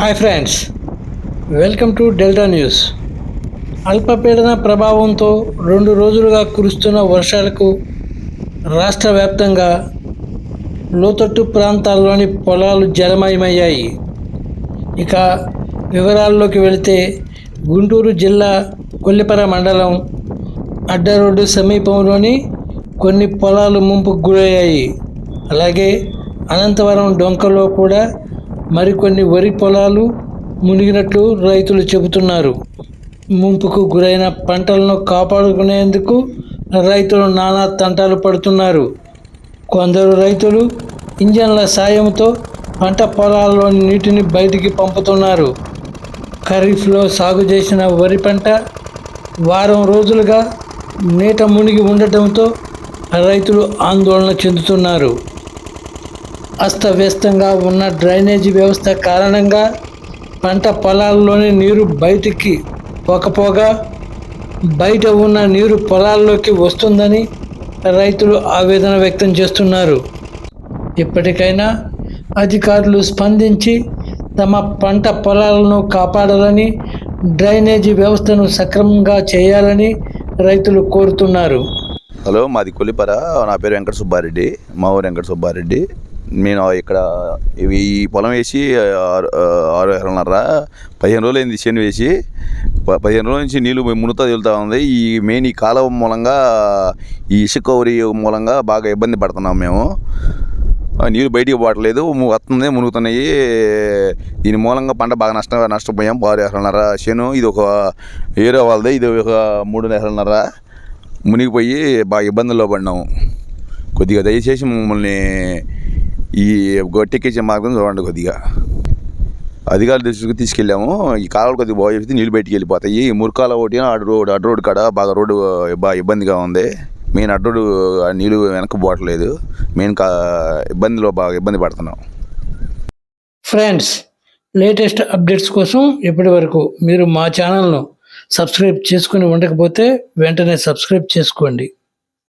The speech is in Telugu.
Hi friends welcome to Delta news. అల్పపీడన ప్రభావంతో రెండు రోజులుగా కురుస్తున్న వర్షాలకు రాష్ట్ర వ్యాప్తంగా లోతట్టు ప్రాంతాల్లోని పొలాలు జలమయమయ్యాయి. ఇక వివరాల్లోకి వెళితే గుంటూరు జిల్లా కొల్లిపర మండలం అడ్డ రోడ్డు సమీపంలోని కొన్ని పొలాలు ముంపుకు గురయ్యాయి. అలాగే అనంతవరం డొంకలో కూడా మరికొన్ని వరి పొలాలు మునిగినట్లు రైతులు చెబుతున్నారు. ముంపుకు గురైన పంటలను కాపాడుకునేందుకు రైతులు నానా తంటాలు పడుతున్నారు. కొందరు రైతులు ఇంజన్ల సాయంతో పంట పొలాల్లోని నీటిని బయటికి పంపుతున్నారు. ఖరీఫ్లో సాగు చేసిన వరి పంట వారం రోజులుగా నీట మునిగి ఉండటంతో రైతులు ఆందోళన చెందుతున్నారు. అస్తవ్యస్తంగా ఉన్న డ్రైనేజీ వ్యవస్థ కారణంగా పంట పొలాల్లోని నీరు బయటికి పోకపోగా బయట ఉన్న నీరు పొలాల్లోకి వస్తుందని రైతులు ఆవేదన వ్యక్తం చేస్తున్నారు. ఇప్పటికైనా అధికారులు స్పందించి తమ పంట పొలాలను కాపాడాలని డ్రైనేజీ వ్యవస్థను సక్రమంగా చేయాలని రైతులు కోరుతున్నారు. హలో మాది కొలిపర. నా పేరు వెంకట సుబ్బారెడ్డి. మా ఊరు వెంకట సుబ్బారెడ్డి. నేను ఇక్కడ ఈ పొలం వేసి ఆరు ఆరు ఎకరాలన్నర పదిహేను రోజులు అయింది చేను వేసి. పదిహేను రోజుల నుంచి నీళ్ళు మునుతా తేలుతూ ఉంది. ఈ మెయిన్ ఈ కాలువ మూలంగా ఈ ఇసుక మూలంగా బాగా ఇబ్బంది పడుతున్నాం మేము. ఆ నీళ్ళు బయటికి పోవట్లేదు. వస్తుంది మునుగుతున్నాయి. దీని మూలంగా పంట బాగా నష్టం నష్టపోయాం. ఆరు ఎకరాలన్నర చేను. ఇది ఒక ఏరో వాళ్ళది. ఇది ఒక మూడు ఎకరాలన్నర మునిగిపోయి బాగా ఇబ్బందుల్లో పడినాము కొద్దిగా దయచేసి మమ్మల్ని ఈ గట్టెక్కించే మార్గం చూడండి కొద్దిగా. అధికారుల దృష్టికి తీసుకెళ్ళాము. ఈ కాలువలు కొద్దిగా బాగు చెప్తే నీళ్ళు బయటికి వెళ్ళిపోతాయి. ఈ మురికాల ఒకటి అడ్డు రోడ్ అడ్డు రోడ్ కాడ బాగా రోడ్డు బాగా ఇబ్బందిగా ఉంది. మెయిన్ అడ్డు రోడ్డు ఆ నీళ్ళు వెనక్కి పోవట్లేదు. మెయిన్ కా ఇబ్బందిలో బాగా ఇబ్బంది పడుతున్నాం. ఫ్రెండ్స్ లేటెస్ట్ అప్డేట్స్ కోసం ఇప్పటి వరకు మీరు మా ఛానల్ను సబ్స్క్రైబ్ చేసుకుని ఉండకపోతే వెంటనే సబ్స్క్రైబ్ చేసుకోండి.